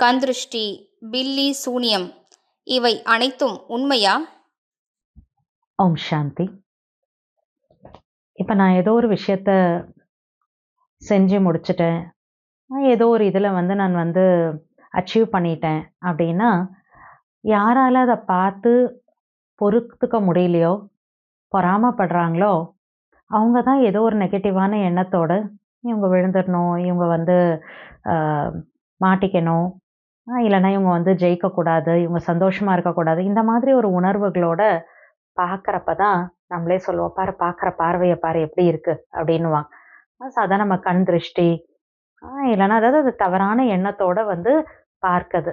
கந்திருஷ்டி பில்லி சூனியம் இவை அனைத்தும் உண்மையா? ஓம் சாந்தி. இப்போ நான் ஏதோ ஒரு விஷயத்த செஞ்சு முடிச்சிட்டேன். ஏதோ ஒரு இதில் வந்து நான் வந்து அச்சீவ் பண்ணிட்டேன் அப்படின்னா யாரால அதை பார்த்து பொறுத்துக்க முடியலையோ பொறாமப்படுறாங்களோ அவங்க தான் ஏதோ ஒரு நெகட்டிவான எண்ணத்தோடு இவங்க விழுந்துடணும் இவங்க வந்து மாட்டிக்கணும் இல்லைன்னா இவங்க வந்து ஜெயிக்கக்கூடாது இவங்க சந்தோஷமாக இருக்கக்கூடாது. இந்த மாதிரி ஒரு உணர்வுகளோட பார்க்குறப்ப தான் நம்மளே சொல்லுவோம் பாரு பார்க்குற பார்வையை பாரு எப்படி இருக்குது அப்படின்னுவாங்க. ஸோ அதான் நம்ம கண் திருஷ்டி ஆஹ் இல்லைன்னா அதாவது அது தவறான எண்ணத்தோட வந்து பார்க்குது.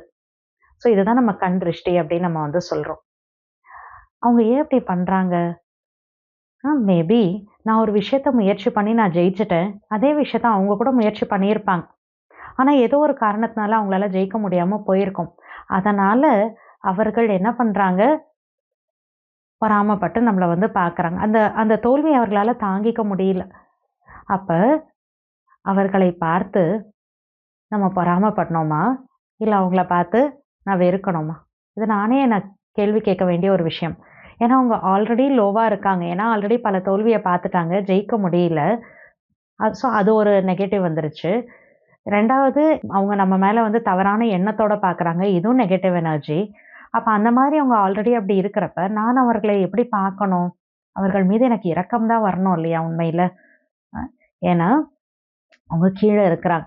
ஸோ இதுதான் நம்ம கண் திருஷ்டி அப்படின்னு நம்ம வந்து சொல்கிறோம் அவங்க ஏன் இப்படி பண்ணுறாங்க ஆ மேபி நான் ஒரு விஷயத்த முயற்சி பண்ணி நான் ஜெயிச்சிட்டேன் அதே விஷயத்த அவங்க கூட முயற்சி பண்ணியிருப்பாங்க. ஆனால் ஏதோ ஒரு காரணத்தினால அவங்களால ஜெயிக்க முடியாமல் போயிருக்கும். அதனால் அவர்கள் என்ன பண்ணுறாங்க பொறாமப்பட்டு நம்மளை வந்து பார்க்குறாங்க அந்த அந்த தோல்வி அவர்களால் தாங்கிக்க முடியல. அப்போ அவர்களை பார்த்து நம்ம பொறாமப்படணுமா? இல்லை அவங்கள பார்த்து நான் வெறுக்கணுமா இது நானே நான் கேள்வி கேட்க வேண்டிய ஒரு விஷயம். ஏன்னா அவங்க ஆல்ரெடி லோவாக இருக்காங்க. ஏன்னா ஆல்ரெடி பல தோல்வியை பார்த்துட்டாங்க. ஜெயிக்க முடியல. ஸோ அது ஒரு நெகட்டிவ் வந்துருச்சு. ரெண்டாவது அவங்க நம்ம மேலே வந்து தவறான எண்ணத்தோட பார்க்குறாங்க இதுவும் நெகட்டிவ் எனர்ஜி அப்போ அந்த மாதிரி அவங்க ஆல்ரெடி அப்படி இருக்கிறப்ப நான் அவர்களை எப்படி பார்க்கணும்? அவர்கள் மீது எனக்கு இரக்கம் தான் வரணும் இல்லையா உண்மையில்? ஏன்னா அவங்க கீழே இருக்கிறாங்க.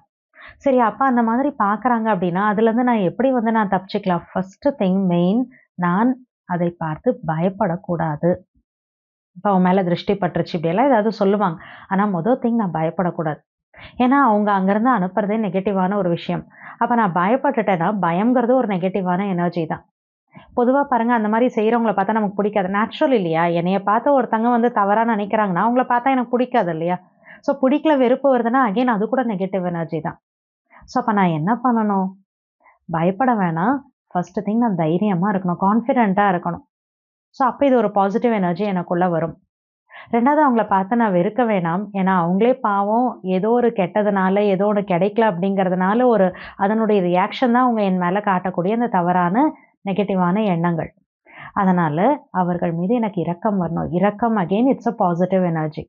சரி அப்போ அந்த மாதிரி பார்க்குறாங்க அப்படின்னா அதுலேருந்து நான் எப்படி வந்து நான் தப்பிச்சுக்கலாம்? ஃபஸ்ட்டு திங் மெயின் நான் அதை பார்த்து பயப்படக்கூடாது. இப்போ அவன் மேலே திருஷ்டி பட்டுருச்சு இப்படியெல்லாம் ஏதாவது சொல்லுவாங்க. ஆனால் மொதல் திங் நான் பயப்படக்கூடாது. ஏன்னா அவங்க அங்கேருந்து அனுப்புறதே நெகட்டிவான ஒரு விஷயம். அப்போ நான் பயப்பட்டுட்டேன்னா பயங்கிறது ஒரு நெகட்டிவான எனர்ஜி தான். பொதுவாக பாருங்க அந்த மாதிரி செய்கிறவங்கள பார்த்தா நமக்கு பிடிக்காது. நேச்சுரல் இல்லையா? என்னைய பார்த்து ஒருத்தங்க வந்து தவறாக நினைக்கிறாங்கன்னா அவங்கள பார்த்தா எனக்கு பிடிக்காது இல்லையா? ஸோ பிடிக்கல வெறுப்பு வருதுன்னா அகைன் அது கூட நெகட்டிவ் எனர்ஜி தான். ஸோ அப்போ நான் என்ன பண்ணணும்? பயப்பட வேணாம். ஃபஸ்ட்டு திங் நான் தைரியமாக இருக்கணும். கான்ஃபிடெண்ட்டாக இருக்கணும். ஸோ அப்போ இது ஒரு பாசிட்டிவ் எனர்ஜி எனக்குள்ளே வரும். ரெண்டாவது அவங்கள பார்த்து நான் வெறுக்க வேணாம். ஏன்னா அவங்களே பாவம் ஏதோ ஒரு கெட்டதுனால ஏதோ ஒன்று கிடைக்கல அப்படிங்கிறதுனால ஒரு அதனுடைய ரியாக்ஷன் தான் அவங்க என் மேலே காட்டக்கூடிய அந்த தவறான நெகட்டிவான எண்ணங்கள். அதனால் அவர்கள் மீது எனக்கு இரக்கம் வரணும். இரக்கம் again it's a positive energy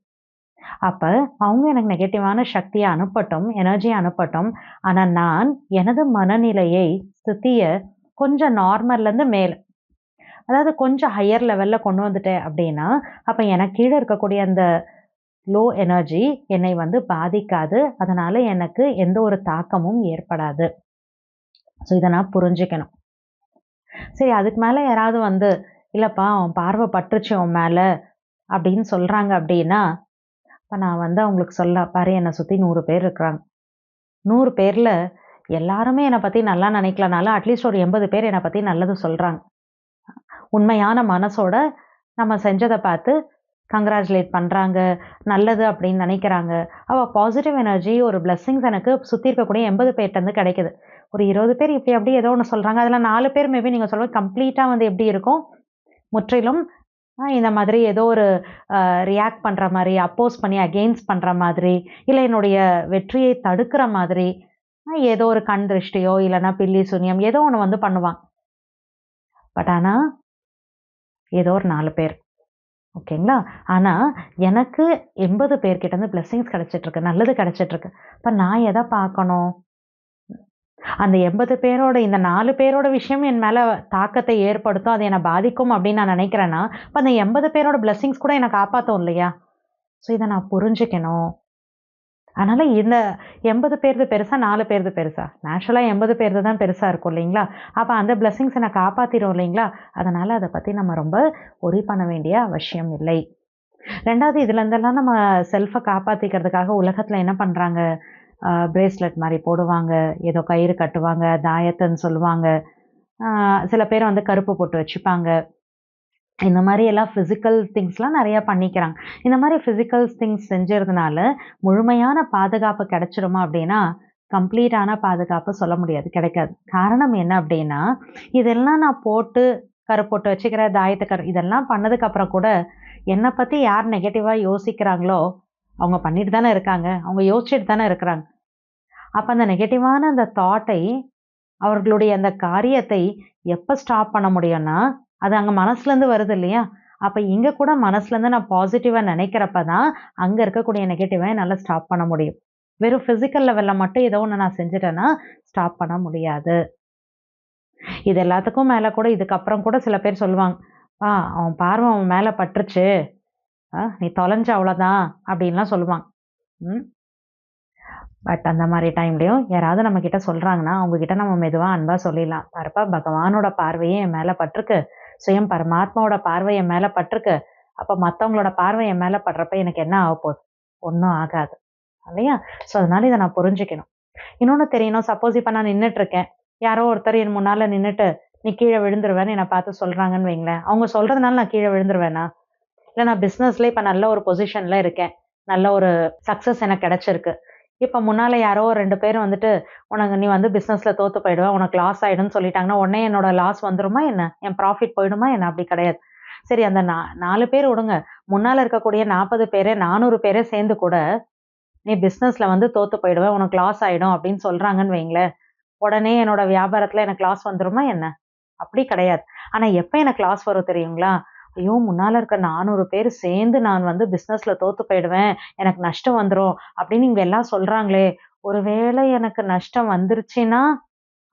அப்போ அவங்க எனக்கு நெகட்டிவான சக்தியை அனுப்பட்டும் எனர்ஜியை அனுப்பட்டும். ஆனால் நான் எனது மனநிலையை ஸ்திதியை கொஞ்சம் நார்மல்லேருந்து மேலே அதாவது கொஞ்சம் ஹையர் லெவலில் கொண்டு வந்துட்டேன் அப்படின்னா அப்போ எனக்கு கீழே இருக்கக்கூடிய அந்த லோ எனர்ஜி என்னை வந்து பாதிக்காது. அதனால் எனக்கு எந்த ஒரு தாக்கமும் ஏற்படாது. ஸோ இதை நான் புரிஞ்சுக்கணும். சரி அதுக்கு மேலே யாராவது வந்து இல்லைப்பா அவன் பார்வை பட்டுருச்சு உன் மேலே அப்படின்னு சொல்கிறாங்க அப்படின்னா இப்போ நான் வந்து அவங்களுக்கு சொல்ல பாரு என்னை சுற்றி நூறு பேர் இருக்கிறாங்க. நூறு பேரில் எல்லாருமே என்னை பற்றி நல்லா நினைக்கலனாலும் அட்லீஸ்ட் ஒரு எண்பது பேர் என்னை பற்றி நல்லது சொல்கிறாங்க உண்மையான மனசோட நம்ம செஞ்சதை பார்த்து கங்க்ராச்சுலேட் பண்ணுறாங்க நல்லது அப்படின்னு நினைக்கிறாங்க. அவள் பாசிட்டிவ் எனர்ஜி ஒரு பிளெஸ்ஸிங்ஸ் எனக்கு சுற்றி இருக்கக்கூடிய எண்பது பேர்ட்டேருந்து கிடைக்குது. ஒரு இருபது பேர் இப்படி அப்படி ஏதோ ஒன்று சொல்கிறாங்க அதில் நாலு பேர் மேபி நீங்கள் சொல்லுவது கம்ப்ளீட்டாக வந்து எப்படி இருக்கும்? முற்றிலும் இந்த மாதிரி ஏதோ ஒரு ரியாக்ட் பண்ணுற மாதிரி அப்போஸ் பண்ணி அகெயின்ஸ்ட் பண்ணுற மாதிரி இல்லை என்னுடைய வெற்றியை தடுக்கிற மாதிரி ஏதோ ஒரு கண் திருஷ்டியோ இல்லைன்னா பில்லி சுனியம் ஏதோ ஒன்று வந்து பண்ணுவான். பட் ஆனால் ஏதோ ஒரு நாலு பேர். ஓகேங்களா? ஆனால் எனக்கு எண்பது பேர்கிட்ட இருந்து பிளெஸ்ஸிங்ஸ் கிடைச்சிட்ருக்கு நல்லது கிடச்சிட்ருக்கு. இப்போ நான் எதை பார்க்கணும்? அந்த எண்பது பேரோட இந்த நாலு பேரோட விஷயம் என் மேலே தாக்கத்தை ஏற்படுத்தும் அது என்னை பாதிக்கும் அப்படின்னு நான் நினைக்கிறேன்னா இப்போ அந்த எண்பது பேரோட பிளெஸ்ஸிங்ஸ் கூட என்னை காப்பாற்றும் இல்லையா? ஸோ இதை நான் புரிஞ்சுக்கணும். அதனால் இந்த எண்பது பேர்து பெருசா நாலு பேர்து பெருசா. நேச்சுரலாக எண்பது பேர்து தான் பெருசாக இருக்கும் இல்லைங்களா? அப்போ அந்த பிளெஸ்ஸிங்ஸ் நான் காப்பாற்றிடும் இல்லைங்களா? அதனால் அதை பற்றி நம்ம ரொம்ப ஒரி பண்ண வேண்டிய அவசியம் இல்லை. ரெண்டாவது இதுலேருந்தெல்லாம் நம்ம செல்ஃபை காப்பாற்றிக்கிறதுக்காக உலகத்தில் என்ன பண்ணுறாங்க பிரேஸ்லெட் மாதிரி போடுவாங்க ஏதோ கயிறு கட்டுவாங்க தாயத்தன்னு சொல்லுவாங்க. சில பேர் வந்து கருப்பு போட்டு வச்சுப்பாங்க. இந்த மாதிரி எல்லாம் ஃபிசிக்கல் திங்ஸ்லாம் நிறையா பண்ணிக்கிறாங்க. இந்த மாதிரி ஃபிசிக்கல் திங்ஸ் செஞ்சதுனால முழுமையான பாதுகாப்பு கிடைச்சிருமா அப்படின்னா கம்ப்ளீட்டான பாதுகாப்பு சொல்ல முடியாது கிடைக்காது. காரணம் என்ன அப்படின்னா இதெல்லாம் நான் போட்டு கருப்பொட்டு வச்சுக்கிற தாயத்துக்கரு கரு இதெல்லாம் பண்ணதுக்கப்புறம் கூட என்னை பற்றி யார் நெகட்டிவாக யோசிக்கிறாங்களோ அவங்க பண்ணிட்டு தானே இருக்காங்க. அவங்க யோசிச்சுட்டு தானே இருக்கிறாங்க. அப்போ அந்த நெகட்டிவான அந்த தாட்டை அவர்களுடைய அந்த காரியத்தை எப்போ ஸ்டாப் பண்ண முடியும்னா அது அங்கே மனசுலேருந்து வருது இல்லையா அப்போ இங்கே கூட மனசுலேருந்து நான் பாசிட்டிவாக நினைக்கிறப்ப தான் அங்கே இருக்கக்கூடிய நெகட்டிவை என்னால் ஸ்டாப் பண்ண முடியும். வெறும் ஃபிசிக்கல் லெவலில் மட்டும் ஏதோ ஒன்று நான் செஞ்சுட்டேன்னா ஸ்டாப் பண்ண முடியாது. இது எல்லாத்துக்கும் மேலே கூட இதுக்கப்புறம் கூட சில பேர் சொல்லுவாங்க ஆ அவன் பார்வை அவன் மேலே பட்டுருச்சு. ஆ நீ தொலைஞ்ச அவ்வளோதான் அப்படின்லாம் சொல்லுவாங்க. ம். பட் அந்த மாதிரி டைம்லையும் யாராவது நம்ம கிட்ட சொல்கிறாங்கன்னா அவங்கக்கிட்ட நம்ம மெதுவாக அன்பாக சொல்லிடலாம். பாருப்பா பகவானோட பார்வையே என் மேலே பட்டிருக்கு. சுயம் பரமாத்மாவோட பார்வை என் மேலே பட்டிருக்கு. அப்போ மற்றவங்களோட பார்வை என் மேலே படுறப்ப எனக்கு என்ன ஆக போகுது? ஒன்றும் ஆகாது. இல்லையா? ஸோ அதனால இதை நான் புரிஞ்சுக்கணும். இன்னொன்று தெரியணும். சப்போஸ் இப்போ நான் நின்றுட்டுருக்கேன் யாரோ ஒருத்தர் என் முன்னால் நின்றுட்டு நீ கீழே விழுந்துருவேன்னு என்னை பார்த்து சொல்கிறாங்கன்னு வைங்களேன். அவங்க சொல்கிறதுனால நான் கீழே விழுந்துருவேனா? இல்லை நான் பிஸ்னஸில் இப்போ நல்ல ஒரு பொசிஷனில் இருக்கேன். நல்ல ஒரு சக்ஸஸ் எனக்கு கிடச்சிருக்கு. இப்போ முன்னால் யாரோ ஒரு ரெண்டு பேர் வந்துட்டு உனக்கு நீ வந்து பிஸ்னஸில் தோற்று போயிடுவேன் உனக்கு லாஸ் ஆகிடும்னு சொல்லிட்டாங்கன்னா உடனே என்னோட லாஸ் வந்துருமா என்ன? என் ப்ராஃபிட் போயிடுமா என்ன? அப்படி கிடையாது. சரி அந்த நா நாலு பேர் விடுங்க. முன்னால் இருக்கக்கூடிய நாற்பது பேரே நானூறு பேரே சேர்ந்து கூட நீ பிஸ்னஸில் வந்து தோற்று போயிடுவேன் உனக்கு லாஸ் ஆகிடும் அப்படின்னு சொல்கிறாங்கன்னு வைங்களேன். உடனே என்னோட வியாபாரத்தில் எனக்கு லாஸ் வந்துருமா என்ன? அப்படி கிடையாது. ஆனால் எப்போ எனக்கு லாஸ் வரும் தெரியுங்களா? ஐயோ முன்னால் இருக்க நானூறு பேர் சேர்ந்து நான் வந்து பிஸ்னஸில் தோற்று போயிடுவேன். எனக்கு நஷ்டம் வந்துடும் அப்படின்னு இங்கே எல்லாம் சொல்கிறாங்களே ஒருவேளை எனக்கு நஷ்டம் வந்துருச்சுன்னா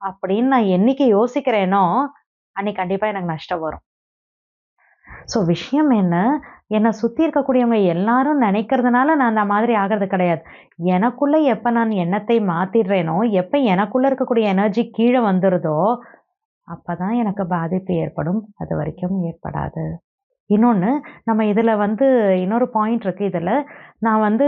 அப்படின்னு நான் என்னைக்கு யோசிக்கிறேனோ அன்னைக்கு கண்டிப்பாக எனக்கு நஷ்டம் வரும். ஸோ விஷயம் என்ன? என்னை சுற்றி இருக்கக்கூடியவங்க எல்லாரும் நினைக்கிறதுனால நான் அந்த மாதிரி ஆகிறது கிடையாது. எனக்குள்ளே எப்போ நான் எண்ணத்தை மாற்றிடுறேனோ எப்போ எனக்குள்ளே இருக்கக்கூடிய எனர்ஜி கீழே வந்துடுதோ அப்போ தான் எனக்கு பாதிப்பு ஏற்படும். அது வரைக்கும் ஏற்படாது. இன்னொன்று நம்ம இதில் வந்து இன்னொரு பாயிண்ட் இருக்குது இதில். நான் வந்து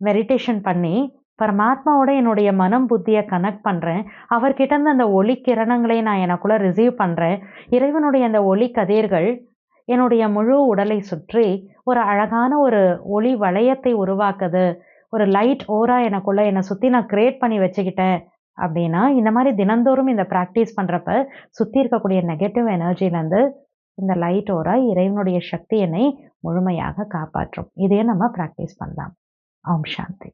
மெடிடேஷன் பண்ணி பரமாத்மாவோட என்னுடைய மனம் புத்தியை கனெக்ட் பண்ணுறேன் அவர்கிட்ட இருந்து அந்த ஒளி கிரணங்களை நான் எனக்குள்ளே ரிசீவ் பண்ணுறேன் இறைவனுடைய அந்த ஒளி கதிர்கள் என்னுடைய முழு உடலை சுற்றி ஒரு அழகான ஒரு ஒளி வளையத்தை உருவாக்குது. ஒரு லைட் ஓரா எனக்குள்ளே என்னை சுற்றி நான் க்ரியேட் பண்ணி வச்சுக்கிட்டேன் அப்படின்னா இந்த மாதிரி தினந்தோறும் இந்த ப்ராக்டிஸ் பண்ணுறப்ப சுற்றி இருக்கக்கூடிய நெகட்டிவ் எனர்ஜிலேருந்து இந்த லைட் ஓரா இறைவனுடைய சக்தி என்னை முழுமையாக காப்பாற்றும். இதையே நம்ம ப்ராக்டிஸ் பண்ணலாம். ஓம் சாந்தி.